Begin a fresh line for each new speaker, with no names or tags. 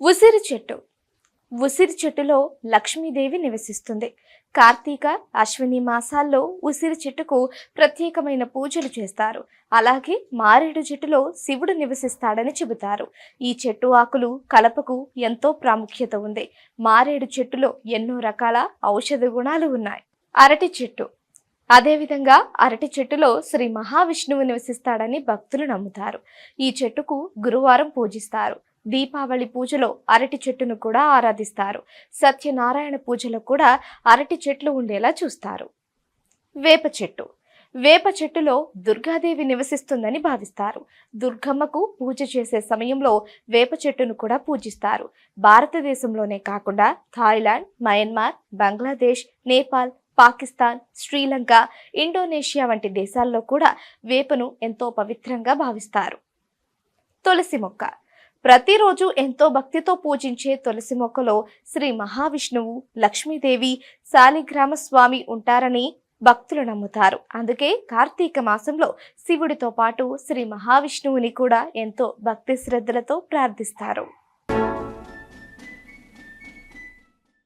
ఉసిరి చెట్టు. ఉసిరి చెట్టులో లక్ష్మీదేవి నివసిస్తుంది. కార్తీక అశ్విని మాసాల్లో ఉసిరి చెట్టుకు ప్రత్యేకమైన పూజలు చేస్తారు. అలాగే మారేడు చెట్టులో శివుడు నివసిస్తాడని చెబుతారు. ఈ చెట్టు ఆకులు కలపకు ఎంతో ప్రాముఖ్యత ఉంది. మారేడు చెట్టులో ఎన్నో రకాల ఔషధ గుణాలు ఉన్నాయి. అరటి చెట్టు. అదేవిధంగా అరటి చెట్టులో శ్రీ మహావిష్ణువు నివసిస్తాడని భక్తులు నమ్ముతారు. ఈ చెట్టుకు గురువారం పూజిస్తారు. దీపావళి పూజలో అరటి చెట్టును కూడా ఆరాధిస్తారు. సత్యనారాయణ పూజలో కూడా అరటి చెట్లు ఉండేలా చూస్తారు. వేప చెట్టు. వేప చెట్టులో దుర్గాదేవి నివసిస్తుందని భావిస్తారు. దుర్గమ్మకు పూజ చేసే సమయంలో వేప చెట్టును కూడా పూజిస్తారు. భారతదేశంలోనే కాకుండా Thailand Myanmar Bangladesh Nepal Pakistan Sri Lanka Indonesia వంటి దేశాల్లో కూడా వేపను ఎంతో పవిత్రంగా భావిస్తారు. తులసి మొక్క. ప్రతిరోజు ఎంతో భక్తితో పూజించే తులసి మొక్కలో శ్రీ మహావిష్ణువు లక్ష్మీదేవి శాలిగ్రామ స్వామి ఉంటారని భక్తులు నమ్ముతారు. అందుకే కార్తీక మాసంలో శివుడితో పాటు శ్రీ మహావిష్ణువుని కూడా ఎంతో భక్తి శ్రద్ధలతో ప్రార్థిస్తారు.